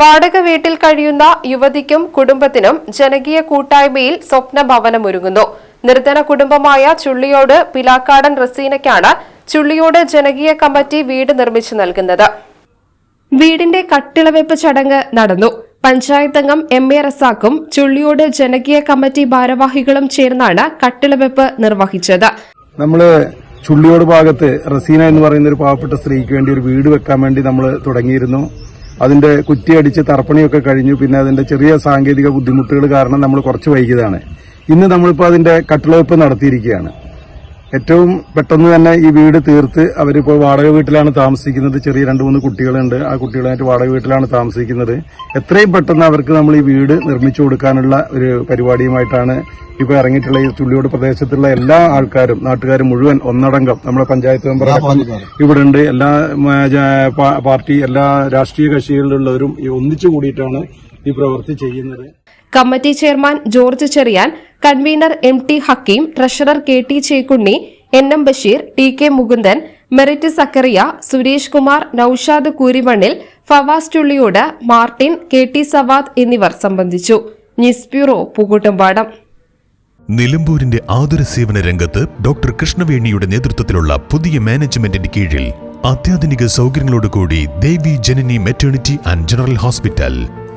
വാടക വീട്ടിൽ കഴിയുന്ന യുവതിക്കും കുടുംബത്തിനും ജനകീയ കൂട്ടായ്മയിൽ സ്വപ്ന ഭവനമൊരുങ്ങുന്നു നിർധന കുടുംബമായ ചുള്ളിയോട് പിലാക്കാടൻ റസീനയ്ക്കാണ് ചുള്ളിയോട് ജനകീയ കമ്മിറ്റി വീട് നിർമ്മിച്ചു നൽകുന്നത്. വീടിന്റെ കട്ടിളവെപ്പ് ചടങ്ങ് നടന്നു. പഞ്ചായത്ത് അംഗം എം എ റസാക്കും ചുള്ളിയോട് ജനകീയ കമ്മിറ്റി ഭാരവാഹികളും ചേർന്നാണ് കട്ടിളവെപ്പ് നിർവഹിച്ചത്. നമ്മൾ ചുള്ളിയോട് ഭാഗത്ത് റസീന എന്ന് പറയുന്ന ഒരു പാവപ്പെട്ട സ്ത്രീക്ക് വേണ്ടി ഒരു വീട് വെക്കാൻ വേണ്ടി നമ്മൾ തുടങ്ങിയിരുന്നു. അതിന്റെ കുറ്റിയടിച്ച് തർപ്പണിയൊക്കെ കഴിഞ്ഞു. പിന്നെ അതിന്റെ ചെറിയ സാങ്കേതിക ബുദ്ധിമുട്ടുകൾ കാരണം നമ്മൾ കുറച്ച് വൈകിയതാണ്. ഇന്ന് നമ്മളിപ്പോൾ അതിന്റെ കട്ടിളവെപ്പ് നടത്തിയിരിക്കുകയാണ്. ഏറ്റവും പെട്ടെന്ന് തന്നെ ഈ വീട് തീർത്ത് അവരിപ്പോൾ വാടക വീട്ടിലാണ് താമസിക്കുന്നത്. ചെറിയ രണ്ട് മൂന്ന് കുട്ടികളുണ്ട്. ആ കുട്ടികളായിട്ട് വാടക വീട്ടിലാണ് താമസിക്കുന്നത്. എത്രയും പെട്ടെന്ന് അവർക്ക് നമ്മൾ ഈ വീട് നിർമ്മിച്ചു കൊടുക്കാനുള്ള ഒരു പരിപാടിയുമായിട്ടാണ് ഇപ്പോൾ ഇറങ്ങിയിട്ടുള്ള ഈ തുള്ളിയോട് പ്രദേശത്തുള്ള എല്ലാ ആൾക്കാരും നാട്ടുകാരും മുഴുവൻ ഒന്നടങ്കം നമ്മുടെ പഞ്ചായത്ത് മെമ്പർ ഇവിടെ ഉണ്ട് എല്ലാ പാർട്ടി എല്ലാ രാഷ്ട്രീയ കക്ഷികളിലുള്ളവരും ഈ ഒന്നിച്ചു കൂടിയിട്ടാണ് ഈ പ്രവൃത്തി ചെയ്യുന്നത്. Committee chairman George Cherian convener M T Hakeem treasurer K T Chekkunni N M Basheer T K Mukundan Merit Zakariya Suresh Kumar Noushad Koorimannil Fawas Chulliyode Martin K T Savad എന്നിവർ സംബന്ധിച്ചു. ന്യൂസ് ബ്യൂറോ പൂകൂട്ടുംപാടം നിലമ്പൂരിന്റെ ആതുര സേവന രംഗത്ത് doctor കൃഷ്ണവേണിയുടെ നേതൃത്വത്തിലുള്ള പുതിയ മാനേജ്മെന്റിന്റെ കീഴിൽ അത്യാധുനിക സൗകര്യങ്ങളോടുകൂടി Devi Janani maternity and general hospital